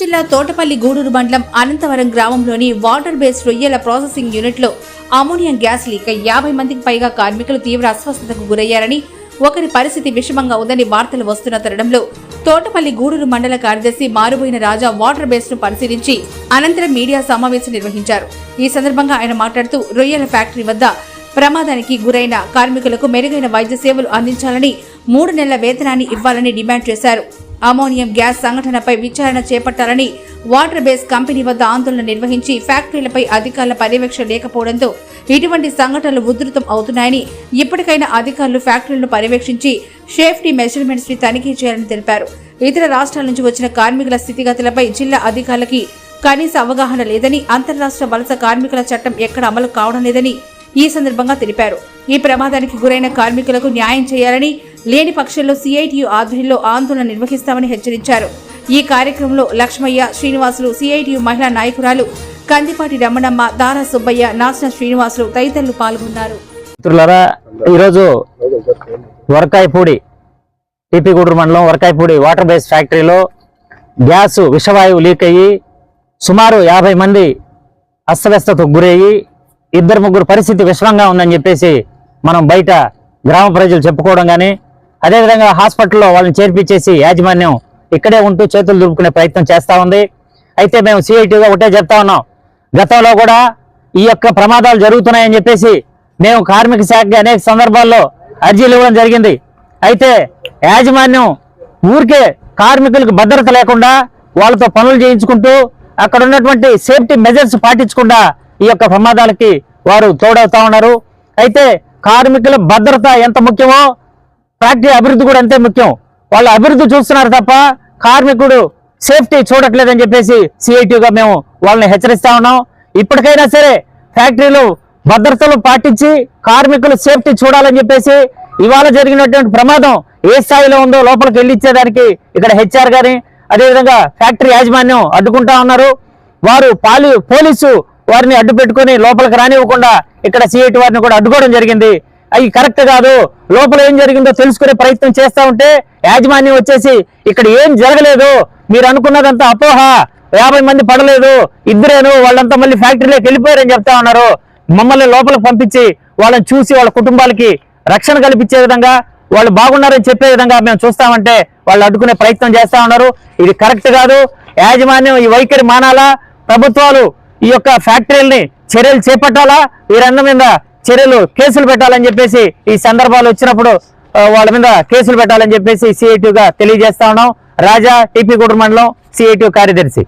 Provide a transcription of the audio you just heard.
జిల్లా తోటపల్లి గూడూరు మండలం అనంతవరం గ్రామంలోని వాటర్ బేస్డ్ రొయ్యల ప్రాసెసింగ్ యూనిట్లో అమోనియం గ్యాస్ లీక్ యాభై మందికి పైగా కార్మికులు తీవ్ర అస్వస్థతకు గురయ్యారని ఒకరి పరిస్థితి విషమంగా ఉందని వార్తలు వస్తున్న తరుణంలో తోటపల్లి గూడూరు మండల కార్యదర్శి మారుబోయిన రాజా వాటర్ బేస్ను పరిశీలించి అనంతరం మీడియా సమావేశం నిర్వహించారు. ఈ సందర్భంగా ఆయన మాట్లాడుతూ రొయ్యల ఫ్యాక్టరీ వద్ద ప్రమాదానికి గురైన కార్మికులకు మెరుగైన వైద్య సేవలు అందించాలని మూడు నెలల వేతనాన్ని ఇవ్వాలని డిమాండ్ చేశారు. అమోనియం గ్యాస్ సంఘటనపై విచారణ చేపట్టాలని వాటర్ బేస్ కంపెనీ వద్ద ఆందోళన నిర్వహించి ఫ్యాక్టరీలపై అధికారుల పర్యవేక్షణ లేకపోవడంతో ఇటువంటి సంఘటనలు ఉధృతం అవుతున్నాయని ఇప్పటికైనా అధికారులు ఫ్యాక్టరీలను పర్యవేక్షించి సేఫ్టీ మెజర్మెంట్స్ని తనిఖీ చేయాలని తెలిపారు. ఇతర రాష్ట్రాల నుంచి వచ్చిన కార్మికుల స్థితిగతులపై జిల్లా అధికారులకి కనీస అవగాహన లేదని అంతర్రాష్ట్ర వలస కార్మికుల చట్టం ఎక్కడ అమలు కావడం లేదని ఈ సందర్భంగా తెలిపారు. ఈ ప్రమాదానికి గురైన కార్మికులకు న్యాయం చేయాలని లేని పక్షంలో సిఐటియు ఆధ్వర్యంలో ఆందోళన నిర్వహిస్తామని హెచ్చరించారు. ఈ కార్యక్రమంలో లక్ష్మయ్య శ్రీనివాసులు సిఐటియు మహిళా నాయకురాలు కందిపాటి రమణమ్మ దారా సుబ్బయ్య నాసిన శ్రీనివాసులు తదితరులు పాల్గొన్నారు. మిత్రులారా ఈరోజు వరకాయపూడి టీపీగూడూరు మండలం వరకాయపూడి వాటర్ బేస్ ఫ్యాక్టరీలో గ్యాస్ విషవాయువు లీక్ అయ్యి సుమారు యాభై మంది అస్తవ్యస్తతకు గురయ్యి ఇద్దరు ముగ్గురు పరిస్థితి విషమంగా ఉందని చెప్పేసి మనం బయట గ్రామ ప్రజలు చెప్పుకోవడం కానీ అదేవిధంగా హాస్పిటల్లో వాళ్ళని చేర్పించేసి యాజమాన్యం ఇక్కడే ఉంటూ చేతులు దులుపుకునే ప్రయత్నం చేస్తూ ఉంది. అయితే మేము సిఐటిగా ఒకటే చెప్తా ఉన్నాం. గతంలో కూడా ఈ యొక్క ప్రమాదాలు జరుగుతున్నాయని చెప్పేసి మేము కార్మిక శాఖకి అనేక సందర్భాల్లో అర్జీలు ఇవ్వడం జరిగింది. అయితే యాజమాన్యం ఊరికే కార్మికులకు భద్రత లేకుండా వాళ్ళతో పనులు చేయించుకుంటూ అక్కడ ఉన్నటువంటి సేఫ్టీ మెజర్స్ పాటించకుండా ఈ యొక్క ప్రమాదాలకి వారు తోడవుతా ఉన్నారు. అయితే కార్మికుల భద్రత ఎంత ముఖ్యమో ఫ్యాక్టరీ అభివృద్ధి కూడా అంతే ముఖ్యం. వాళ్ళు అభివృద్ధి చూస్తున్నారు తప్ప కార్మికుడు సేఫ్టీ చూడట్లేదని చెప్పేసి సిఐటిగా మేము వాళ్ళని హెచ్చరిస్తా ఉన్నాం. ఇప్పటికైనా సరే ఫ్యాక్టరీలు భద్రతలు పాటించి కార్మికులు సేఫ్టీ చూడాలని చెప్పేసి ఇవాళ జరిగినటువంటి ప్రమాదం ఏ స్థాయిలో ఉందో లోపలికి వెళ్ళిచ్చేదానికి ఇక్కడ హెచ్ఆర్ గాని అదేవిధంగా ఫ్యాక్టరీ యాజమాన్యం అడ్డుకుంటా ఉన్నారు. వారు పాలి పోలీసు వారిని అడ్డు పెట్టుకొని లోపలికి రానివ్వకుండా ఇక్కడ సిఐటి వారిని కూడా అడ్డుకోవడం జరిగింది. అవి కరెక్ట్ కాదు. లోపల ఏం జరిగిందో తెలుసుకునే ప్రయత్నం చేస్తా ఉంటే యాజమాన్యం వచ్చేసి ఇక్కడ ఏం జరగలేదు. మీరు అనుకున్నదంతా అపోహ. యాభై మంది పడలేదు. ఇద్దరేను వాళ్ళంతా మళ్ళీ ఫ్యాక్టరీలోకి వెళ్ళిపోయారని చెప్తా ఉన్నారు. మమ్మల్ని లోపలికి పంపించి వాళ్ళని చూసి వాళ్ళ కుటుంబాలకి రక్షణ కల్పించే విధంగా వాళ్ళు బాగున్నారని చెప్పే విధంగా మేము చూస్తామంటే వాళ్ళు అడ్డుకునే ప్రయత్నం చేస్తా ఉన్నారు. ఇది కరెక్ట్ కాదు. యాజమాన్యం ఈ వైఖరి మానాలా? ప్రభుత్వాలు ఈ యొక్క ఫ్యాక్టరీలని చర్యలు చేపట్టాలా? వీరందరి మీద చర్యలు కేసులు పెట్టాలని చెప్పేసి ఈ సందర్భాలు వచ్చినప్పుడు వాళ్ళ మీద కేసులు పెట్టాలని చెప్పేసి సిఐటిగా తెలియజేస్తా ఉన్నాం. రాజా టీపీ మండలం సిఐటి కార్యదర్శి.